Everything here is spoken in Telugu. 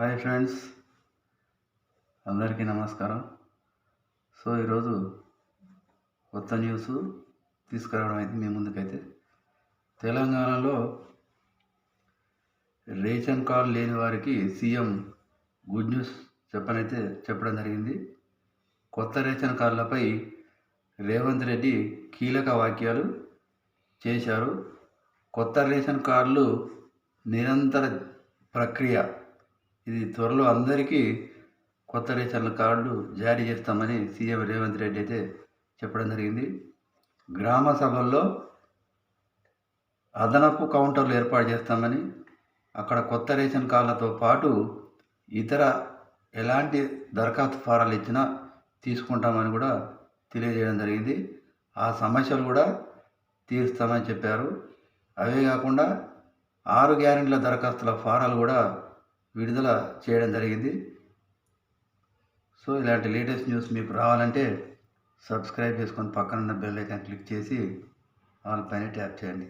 హాయ్ ఫ్రెండ్స్ అందరికీ నమస్కారం. సో ఈరోజు కొత్త న్యూస్ తీసుకురావడం అయితే మీ ముందుకైతే. తెలంగాణలో రేషన్ కార్డు లేని వారికి సీఎం గుడ్ న్యూస్ చెప్పనైతే చెప్పడం జరిగింది. కొత్త రేషన్ కార్డులపై రేవంత్ రెడ్డి కీలక వాక్యాలు చేశారు. కొత్త రేషన్ కార్డులు నిరంతర ప్రక్రియ ఇది త్వరలో అందరికీ కొత్త రేషన్ కార్డులు జారీ చేస్తామని సీఎం రేవంత్ రెడ్డి అయితే చెప్పడం జరిగింది. గ్రామ సభల్లో అదనపు కౌంటర్లు ఏర్పాటు చేస్తామని అక్కడ కొత్త రేషన్ కార్డులతో పాటు ఇతర ఎలాంటి దరఖాస్తు ఫారాలు ఇచ్చినా తీసుకుంటామని కూడా తెలియజేయడం జరిగింది. ఆ సమస్యలు కూడా తీరుస్తామని చెప్పారు. అవే కాకుండా ఆరు గ్యారెంటీల దరఖాస్తుల ఫారాలు కూడా విడుదల చేయడం జరిగింది. సో ఇలాంటి లేటెస్ట్ న్యూస్ మీకు రావాలంటే సబ్స్క్రైబ్ చేసుకొని పక్కన ఉన్న బెల్ ఐకాన్ క్లిక్ చేసి వాళ్ళ పైన ట్యాప్ చేయండి.